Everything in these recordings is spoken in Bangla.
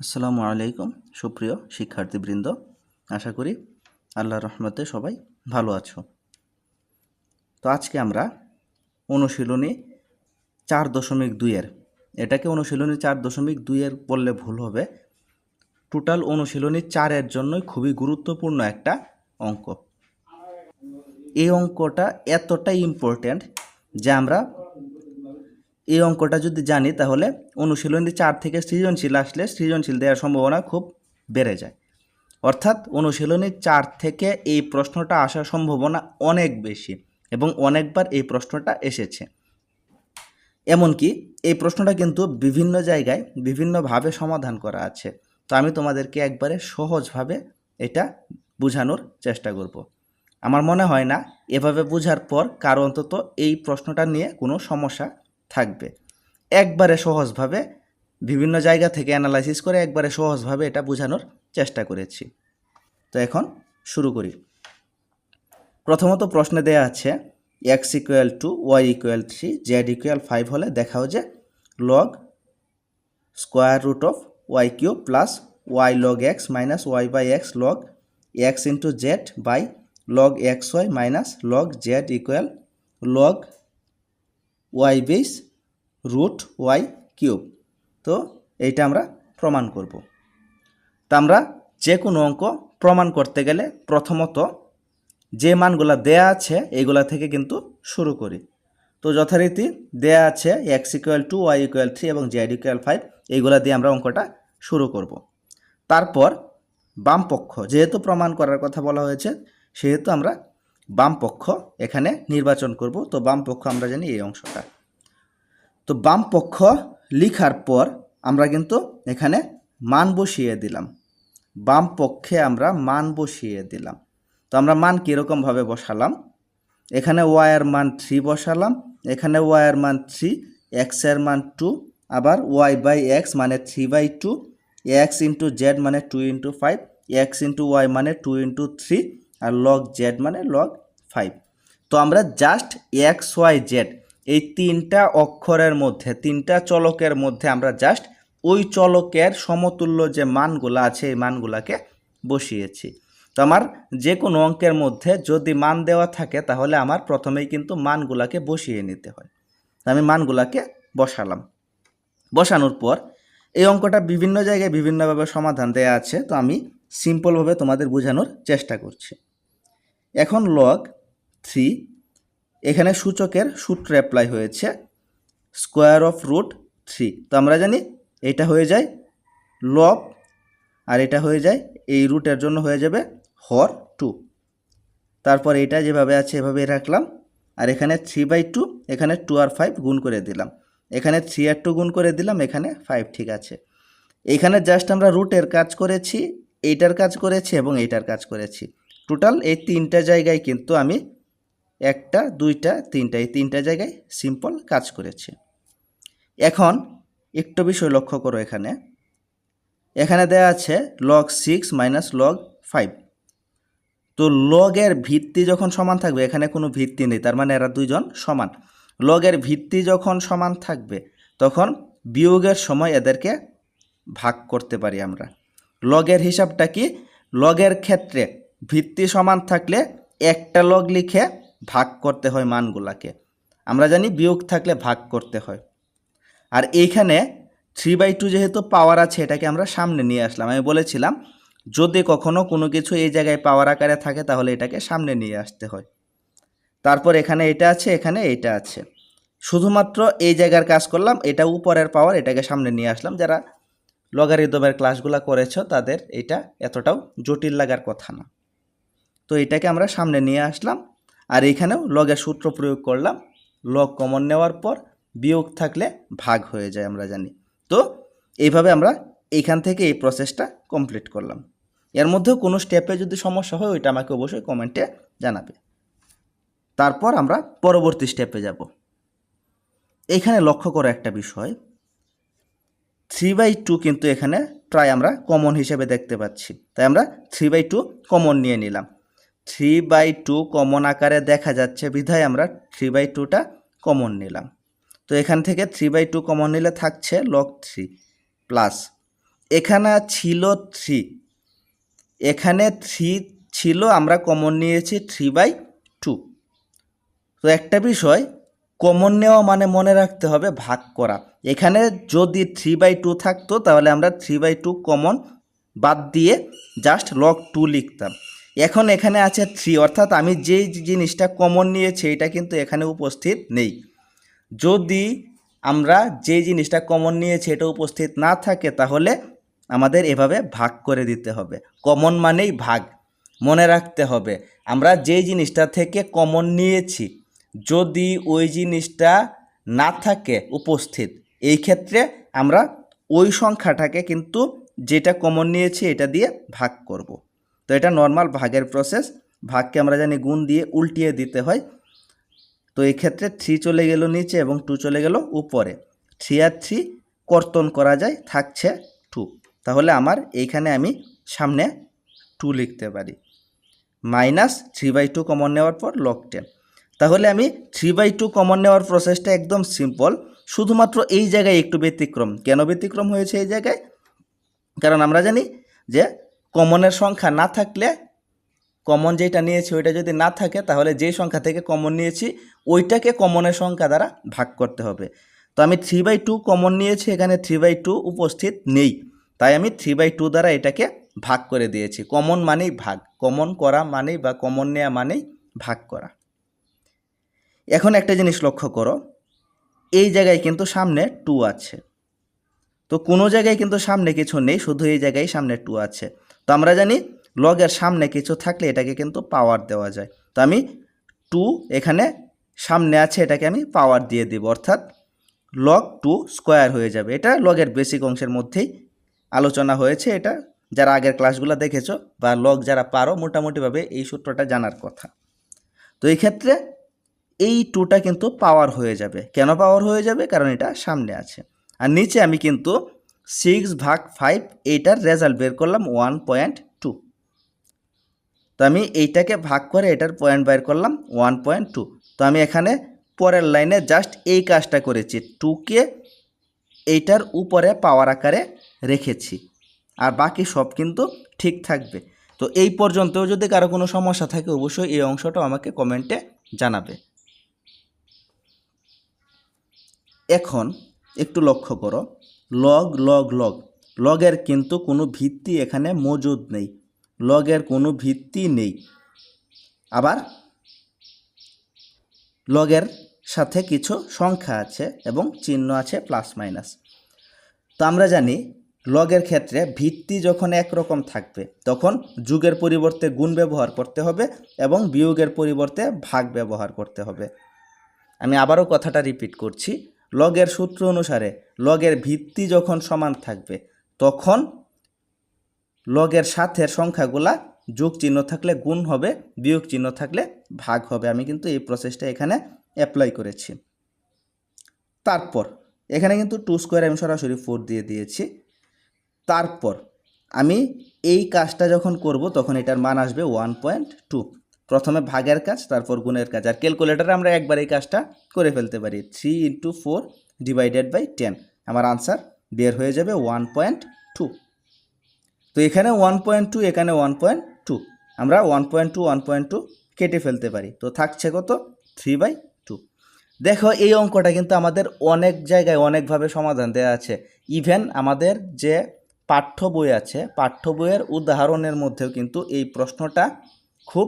আসসালামু আলাইকুম, সুপ্রিয় শিক্ষার্থীবৃন্দ। আশা করি আল্লাহর রহমতে সবাই ভালো আছো। তো আজকে আমরা অনুশীলনী চার দশমিক দুইয়ের এটাকে অনুশীলনী চার দশমিক দুইয়ের বললে ভুল হবে। টোটাল অনুশীলনী চারের জন্যই খুবই গুরুত্বপূর্ণ একটা অঙ্ক। এই অঙ্কটা এতটাই ইম্পর্ট্যান্ট যে আমরা এই অঙ্কটা যদি জানি, তাহলে অনুশীলনী চার থেকে সৃজনশীল আসলে সৃজনশীল দেওয়ার সম্ভাবনা খুব বেড়ে যায়। অর্থাৎ অনুশীলনী চার থেকে এই প্রশ্নটা আসার সম্ভাবনা অনেক বেশি এবং অনেকবার এই প্রশ্নটা এসেছে। এমনকি এই প্রশ্নটা কিন্তু বিভিন্ন জায়গায় বিভিন্নভাবে সমাধান করা আছে। তো আমি তোমাদেরকে একবারে সহজভাবে এটা বোঝানোর চেষ্টা করব। আমার মনে হয় না, এভাবে বোঝার পর কারও অন্তত এই প্রশ্নটা নিয়ে কোনো সমস্যা থাকবে। একবারে সহজভাবে বিভিন্ন জায়গা থেকে অ্যানালাইসিস করে একবারে সহজভাবে এটা বোঝানোর চেষ্টা করেছি। তো এখন শুরু করি। প্রথমত প্রশ্নে দেয়া আছে X equal to Y equal three Z equal five হলে দেখাও যে log square root of Y cube plus Y log X minus Y by X log X into Z by log X Y minus log Z equal log Y base root Y cube তো এইটা আমরা প্রমাণ করব। তা আমরা যে কোনো অঙ্ক প্রমাণ করতে গেলে প্রথমত যে মানগুলা দেয়া আছে এইগুলা থেকে কিন্তু শুরু করি। তো যথারীতি দেয়া আছে X equal to Y equal three এবং জেড ইকুয়াল ফাইভ এইগুলা দিয়ে আমরা অঙ্কটা শুরু করব। তারপর বাম পক্ষ যেহেতু প্রমাণ করার কথা বলা হয়েছে, সেহেতু আমরা বাম পক্ষ এখানে নির্বাচন করব। তো বাম পক্ষ আমরা জানি এই অংশটা। তো বাম পক্ষ লিখার পর আমরা কিন্তু এখানে মান বসিয়ে দিলাম। বাম পক্ষে আমরা মান বসিয়ে দিলাম। তো আমরা মান কীরকমভাবে বসালাম? এখানে ওয়াইয়ের মান থ্রি বসালাম। এখানে ওয়াইয়ের মান থ্রি এক্সের মান টু আবার ওয়াই বাই এক্স মানে three by two X into Z মানে two into five X into Y মানে টু ইন্টু থ্রি আর লগ জেড মানে লগ ফাইভ তো আমরা জাস্ট এক্স ওয়াই জেড এই তিনটা অক্ষরের মধ্যে, তিনটা চলকের মধ্যে আমরা জাস্ট ওই চলকের সমতুল্য যে মানগুলো আছে, এই মানগুলাকে বসিয়েছি। তো আমার যে কোনো অঙ্কের মধ্যে যদি মান দেওয়া থাকে, তাহলে আমার প্রথমেই কিন্তু মানগুলাকে বসিয়ে নিতে হয়। আমি মানগুলাকে বসালাম। বসানোর পর এই অঙ্কটা বিভিন্ন জায়গায় বিভিন্নভাবে সমাধান দেয়া আছে। তো আমি সিম্পলভাবে তোমাদের বোঝানোর চেষ্টা করছি। এখন লগ থ্রি এখানে সূচকের সূত্র অ্যাপ্লাই হয়েছে স্কোয়ার অফ রুট থ্রি তো আমরা জানি এটা হয়ে যায় লব আর এটা হয়ে যায় এই রুটের জন্য হয়ে যাবে হর টু তারপর এটা যেভাবে আছে এভাবে রাখলাম আর এখানে থ্রি বাই টু এখানে টু আর ফাইভ গুণ করে দিলাম। এখানে থ্রি আর টু গুণ করে দিলাম, এখানে ফাইভ ঠিক আছে। এইখানে জাস্ট আমরা রুটের কাজ করেছি, এইটার কাজ করেছি এবং এইটার কাজ করেছি। টোটাল এই তিনটা জায়গায় কিন্তু আমি একটা, দুইটা, তিনটা, এই তিনটা জায়গায় সিম্পল কাজ করেছি। এখন একটু বিষয় লক্ষ্য করো এখানে। এখানে দেয়া আছে log six minus log five তো লগের ভিত্তি যখন সমান থাকবে, এখানে কোনো ভিত্তি নেই, তার মানে এরা দুইজন সমান। লগের ভিত্তি যখন সমান থাকবে, তখন বিয়োগের সময় এদেরকে ভাগ করতে পারি আমরা। লগের হিসাবটা কি? লগের ক্ষেত্রে ভিত্তি সমান থাকলে একটা লগ লিখে ভাগ করতে হয় মানগুলাকে। আমরা জানি বিয়োগ থাকলে ভাগ করতে হয়। আর এইখানে থ্রি বাই টু যেহেতু পাওয়ার আছে, এটাকে আমরা সামনে নিয়ে আসলাম। আমি বলেছিলাম, যদি কখনো কোনো কিছু এই জায়গায় পাওয়ার আকারে থাকে, তাহলে এটাকে সামনে নিয়ে আসতে হয়। তারপর এখানে এটা আছে, এখানে এটা আছে। শুধুমাত্র এই জায়গার কাজ করলাম, এটা উপরের পাওয়ার এটাকে সামনে নিয়ে আসলাম। যারা লগারিদমের ক্লাসগুলো করেছ, তাদের এটা এতটাও জটিল লাগার কথা না। তো এটাকে আমরা সামনে নিয়ে আসলাম আর এইখানেও লগের সূত্র প্রয়োগ করলাম। লগ কমন নেওয়ার পর বিয়োগ থাকলে ভাগ হয়ে যায় আমরা জানি। তো এইভাবে আমরা এইখান থেকে এই প্রসেসটা কমপ্লিট করলাম। এর মধ্যেও কোনো স্টেপে যদি সমস্যা হয়, ওইটা আমাকে অবশ্যই কমেন্টে জানাবে। তারপর আমরা পরবর্তী স্টেপে যাব। এখানে লক্ষ্য করা একটা বিষয়। থ্রি বাই টু কিন্তু এখানে প্রায় আমরা কমন হিসেবে দেখতে পাচ্ছি। তাই আমরা থ্রি বাই টু কমন নিয়ে নিলাম। থ্রি বাই টু কমন আকারে দেখা যাচ্ছে। বিধায় আমরা থ্রি বাই টুটা কমন নিলাম। তো এখান থেকে থ্রি বাই টু কমন নিলে থাকছে লগ থ্রি প্লাস এখানে ছিল থ্রি এখানে থ্রি ছিল, আমরা কমন নিয়েছি থ্রি বাই টু তো একটা বিষয় কমন নেওয়া মানে মনে রাখতে হবে ভাগ করা। এখানে যদি থ্রি বাই টু থাকতো, তাহলে আমরা থ্রি বাই টু কমন বাদ দিয়ে জাস্ট লগ টু লিখতাম। এখন এখানে আছে থ্রি অর্থাৎ আমি যেই জিনিসটা কমন নিয়েছি, এটা কিন্তু এখানে উপস্থিত নেই। যদি আমরা যে জিনিসটা কমন নিয়েছি, এটা উপস্থিত না থাকে, তাহলে আমাদের এভাবে ভাগ করে দিতে হবে। কমন মানেই ভাগ, মনে রাখতে হবে। আমরা যেই জিনিসটা থেকে কমন নিয়েছি, যদি ওই জিনিসটা না থাকে উপস্থিত, এই ক্ষেত্রে আমরা ওই সংখ্যাটাকে কিন্তু যেটা কমন নিয়েছি, এটা দিয়ে ভাগ করব। তো এটা নর্মাল ভাগের প্রসেস ভাগকে আমরা জানি গুণ দিয়ে উল্টিয়ে দিতে হয়। তো এই ক্ষেত্রে থ্রি চলে গেল নিচে এবং টু চলে গেল উপরে। থ্রি আর থ্রি কর্তন করা যায়, থাকছে টু তাহলে আমার এইখানে আমি সামনে টু লিখতে পারি। Minus three by two common নেওয়ার পর লক টেন তাহলে আমি থ্রি বাই টু কমন নেওয়ার প্রসেসটা একদম সিম্পল শুধুমাত্র এই জায়গায় একটু ব্যতিক্রম। কেন ব্যতিক্রম হয়েছে এই জায়গায়? কারণ আমরা জানি যে কমনের সংখ্যা না থাকলে কমন যেটা নিয়েছি ওইটা যদি না থাকে, তাহলে যেই সংখ্যা থেকে কমন নিয়েছি, ওইটাকে কমনের সংখ্যা দ্বারা ভাগ করতে হবে। তো আমি থ্রি বাই টু কমন নিয়েছি, এখানে থ্রি বাই টু উপস্থিত নেই। তাই আমি থ্রি বাই টু দ্বারা এটাকে ভাগ করে দিয়েছি। কমন মানেই ভাগ কমন করা মানেই বা কমন নেওয়া মানেই ভাগ করা। এখন একটা জিনিস লক্ষ্য করো, এই জায়গায় কিন্তু সামনে টু আছে। তো কোনো জায়গায় কিন্তু সামনে কিছু নেই, শুধু এই জায়গায় সামনে টু আছে। তো আমরা জানি লগের সামনে কিছু থাকলে এটাকে কিন্তু পাওয়ার দেওয়া যায়। তো আমি টু এখানে সামনে আছে, এটাকে আমি পাওয়ার দিয়ে দিব, অর্থাৎ লগ টু স্কোয়ার হয়ে যাবে। এটা লগের বেসিক অংশের মধ্যেই আলোচনা হয়েছে এটা। যারা আগের ক্লাসগুলো দেখেছ বা লগ যারা পারো, মোটামুটিভাবে এই সূত্রটা জানার কথা। তো এই ক্ষেত্রে এই টুটা কিন্তু পাওয়ার হয়ে যাবে। কেন পাওয়ার হয়ে যাবে? কারণ এটা সামনে আছে। আর নিচে আমি কিন্তু সিক্স ভাগ ফাইভ এইটার রেজাল্ট বের করলাম ওয়ান পয়েন্ট টু তো আমি এইটাকে ভাগ করে এটার পয়েন্ট বের করলাম ওয়ান পয়েন্ট টু তো আমি এখানে পরের লাইনে জাস্ট এই কাজটা করেছি টুকে এইটার উপরে পাওয়ার আকারে রেখেছি। আর বাকি সব কিন্তু ঠিক থাকবে। তো এই পর্যন্তও যদি কারও কোনো সমস্যা থাকে অবশ্যই এই অংশটা আমাকে কমেন্টে জানাবে। এখন একটু লক্ষ্য করো লগ লগ লগ। লগের কিন্তু কোনো ভিত্তি এখানে মজুদ নেই। লগের কোনো ভিত্তি নেই। আবার লগের সাথে কিছু সংখ্যা আছে এবং চিহ্ন আছে প্লাস, মাইনাস। তো আমরা জানি লগের ক্ষেত্রে ভিত্তি যখন একরকম থাকবে, তখন যুগের পরিবর্তে গুণ ব্যবহার করতে হবে এবং বিয়োগের পরিবর্তে ভাগ ব্যবহার করতে হবে। আমি আবারও কথাটা রিপিট করছি। লগের সূত্র অনুসারে লগের ভিত্তি যখন সমান থাকবে, তখন লগের সাথের সংখ্যাগুলা যোগ চিহ্ন থাকলে গুণ হবে বিয়োগ চিহ্ন থাকলে ভাগ হবে। আমি কিন্তু এই প্রসেসটা এখানে অ্যাপ্লাই করেছি। তারপর, এখানে কিন্তু টু স্কোয়ার আমি সরাসরি ফোর দিয়ে দিয়েছি। তারপর, আমি এই কাজটা যখন করব, তখন এটার মান আসবে ওয়ান পয়েন্ট টু প্রথমে ভাগের কাজ, তারপর গুণের কাজ। আর ক্যালকুলেটারে আমরা একবার এই কাজটা করে ফেলতে পারি। Three into four divided by ten আমার আনসার বের হয়ে যাবে ওয়ান পয়েন্ট টু তো এখানে ওয়ান পয়েন্ট টু এখানে ওয়ান পয়েন্ট টু আমরা one point two one point two কেটে ফেলতে পারি। তো থাকছে কত? থ্রি বাই টু দেখো, এই অঙ্কটা কিন্তু আমাদের অনেক জায়গায় অনেকভাবে সমাধান দেওয়া আছে। ইভেন আমাদের যে পাঠ্য বই আছে, পাঠ্য বইয়ের উদাহরণের মধ্যেও কিন্তু এই প্রশ্নটা খুব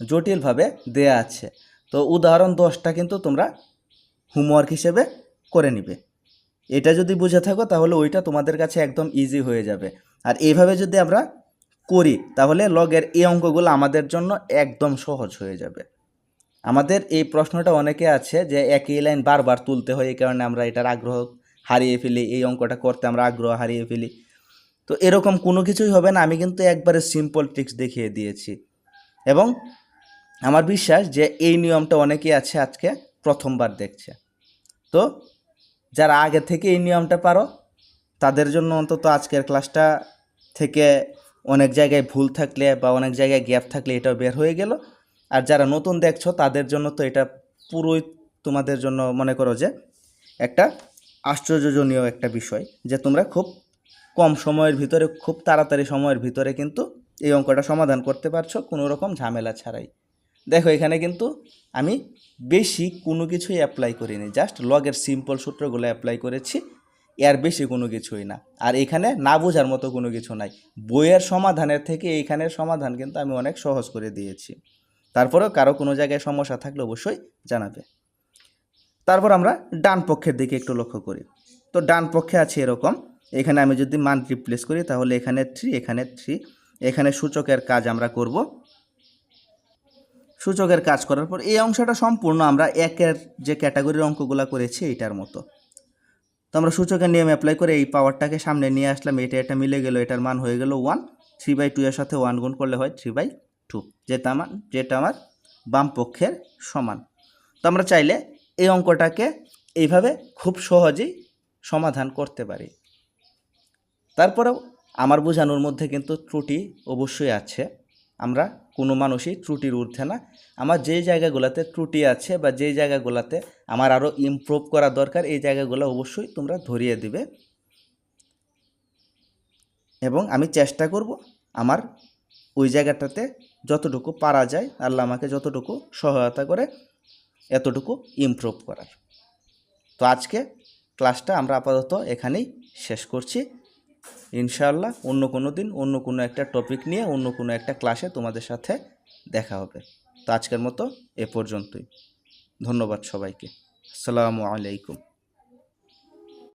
জটিলভাবে দেয়া আছে। তো উদাহরণ দশটা কিন্তু তোমরা হোমওয়ার্ক হিসেবে করে নিবে। এটা যদি বুঝে থাকো, তাহলে ওইটা তোমাদের কাছে একদম ইজি হয়ে যাবে। আর এইভাবে যদি আমরা করি, তাহলে লগের এই অঙ্কগুলো আমাদের জন্য একদম সহজ হয়ে যাবে। আমাদের এই প্রশ্নটা অনেকে আছে যে একই লাইন বারবার তুলতে হয়, এই কারণে আমরা এটার আগ্রহ হারিয়ে ফেলি, এই অঙ্কটা করতে আমরা আগ্রহ হারিয়ে ফেলি। তো এরকম কোনো কিছুই হবে না, আমি কিন্তু একবারে সিম্পল ট্রিক্স দেখিয়ে দিয়েছি। এবং আমার বিশ্বাস যে এই নিয়মটা অনেকেই আছে আজকে প্রথমবার দেখছে। তো যারা আগে থেকে এই নিয়মটা পারো, তাদের জন্য অন্তত আজকের ক্লাসটা থেকে অনেক জায়গায় ভুল থাকলে বা অনেক জায়গায় গ্যাপ থাকলে এটাও বের হয়ে গেল। আর যারা নতুন দেখছ, তাদের জন্য তো এটা পুরোই তোমাদের জন্য মনে করো যে একটা আশ্চর্যজনীয় একটা বিষয় যে তোমরা খুব কম সময়ের ভিতরে, খুব তাড়াতাড়ি সময়ের ভিতরে কিন্তু এই অঙ্কটা সমাধান করতে পারছ, কোনো রকম ঝামেলা ছাড়াই। দেখো, এখানে কিন্তু আমি বেশি কোনো কিছুই অ্যাপ্লাই করিনি জাস্ট লগের সিম্পল সূত্রগুলো অ্যাপ্লাই করেছি, এর বেশি কোনো কিছুই না। আর এখানে না বোঝার মতো কোনো কিছু নাই। বইয়ের সমাধানের থেকে এইখানের সমাধান কিন্তু আমি অনেক সহজ করে দিয়েছি। তারপরেও কারও কোনো জায়গায় সমস্যা থাকলে অবশ্যই জানাবে। তারপর আমরা ডান পক্ষের দিকে একটু লক্ষ্য করি। তো ডান পক্ষে আছে এরকম। এখানে আমি যদি মান রিপ্লেস করি, তাহলে এখানে থ্রি এখানে থ্রি এখানে সূচকের কাজ আমরা করব। সূচকের কাজ করার পর এই অংশটা সম্পূর্ণ আমরা একের যে ক্যাটাগরির অঙ্কগুলো করেছি এইটার মতো। তো আমরা সূচকের নিয়ম অ্যাপ্লাই করে এই পাওয়ারটাকে সামনে নিয়ে আসলাম, এটা এটা মিলে গেল, এটার মান হয়ে গেল ওয়ান থ্রি বাই টু এর সাথে ওয়ান গুণ করলে হয় থ্রি বাই টু যেটা আমার যেটা আমার বাম পক্ষের সমান। তো আমরা চাইলে এই অঙ্কটাকে এইভাবে খুব সহজেই সমাধান করতে পারি। তারপরেও আমার বোঝানোর মধ্যে কিন্তু ত্রুটি অবশ্যই আছে। আমরা কোনো মানুষই ত্রুটির ঊর্ধ্বে না। আমার যেই জায়গাগুলোতে ত্রুটি আছে বা যেই জায়গাগুলোতে আমার আরও ইমপ্রুভ করা দরকার, এই জায়গাগুলো অবশ্যই তোমরা ধরিয়ে দিবে। এবং আমি চেষ্টা করব আমার ওই জায়গাটাতে যতটুকু পারা যায়, আল্লাহ আমাকে যতটুকু সহায়তা করে, এতটুকু ইমপ্রুভ করার। তো আজকে ক্লাসটা আমরা আপাতত এখানেই শেষ করছি। ইনশাআল্লাহ অন্য কোনো দিন, অন্য কোনো একটা টপিক নিয়ে, অন্য কোনো একটা ক্লাসে তোমাদের সাথে দেখা হবে। তো আজকের মতো এ পর্যন্তই। ধন্যবাদ সবাইকে। আসসালামু আলাইকুম।